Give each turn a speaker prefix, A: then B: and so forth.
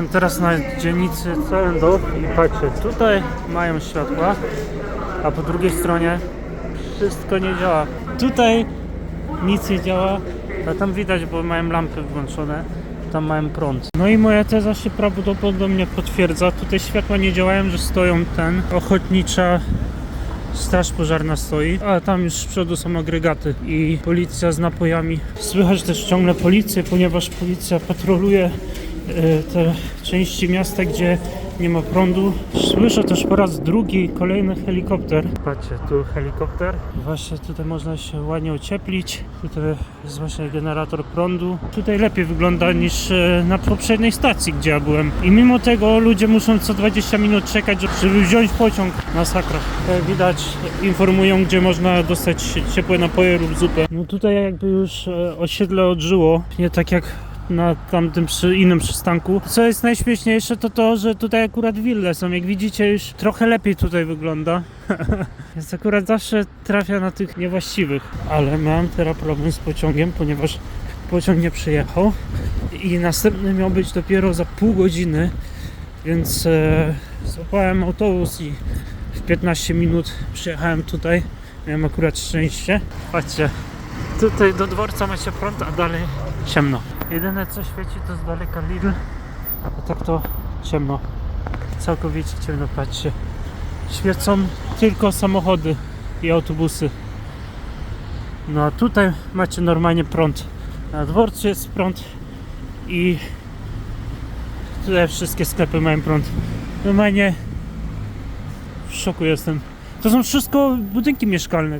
A: Jestem teraz na dzielnicy Cellendorf i patrzcie, tutaj mają światła, a po drugiej stronie wszystko nie działa. Tutaj nic nie działa, a tam widać, bo mają lampy włączone, tam mają prąd. No i moja teza się prawdopodobnie potwierdza. Tutaj światła nie działają, że stoją ten, ochotnicza straż pożarna stoi, a tam już z przodu są agregaty i policja z napojami. Słychać też ciągle policję, ponieważ policja patroluje te części miasta, gdzie nie ma prądu. Słyszę też po raz drugi kolejny helikopter. Patrzcie, tu helikopter. Właśnie tutaj można się ładnie ocieplić. Tutaj jest właśnie generator prądu. Tutaj lepiej wygląda niż e, na poprzedniej stacji, gdzie ja byłem. I mimo tego ludzie muszą co 20 minut czekać, żeby wziąć pociąg. Masakra. Jak widać, informują, gdzie można dostać ciepłe napoje lub zupę. No tutaj jakby już e, osiedle odżyło. Nie tak jak na tamtym przy innym przystanku. Co jest najśmieszniejsze to to, że tutaj akurat wille są. Jak widzicie już trochę lepiej tutaj wygląda. Więc akurat zawsze trafia na tych niewłaściwych. Ale miałem teraz problem z pociągiem, ponieważ pociąg nie przyjechał i następny miał być dopiero za pół godziny, więc e, złapałem autobus i w 15 minut przyjechałem tutaj. Miałem akurat szczęście. Patrzcie, tutaj do dworca macie prąd, a dalej ciemno. Jedyne co świeci to z daleka Lidl, a tak to ciemno. Całkowicie ciemno, patrzcie. Świecą tylko samochody i autobusy. No a tutaj macie normalnie prąd. Na dworcu jest prąd i tutaj wszystkie sklepy mają prąd. Normalnie w szoku jestem. To są wszystko budynki mieszkalne.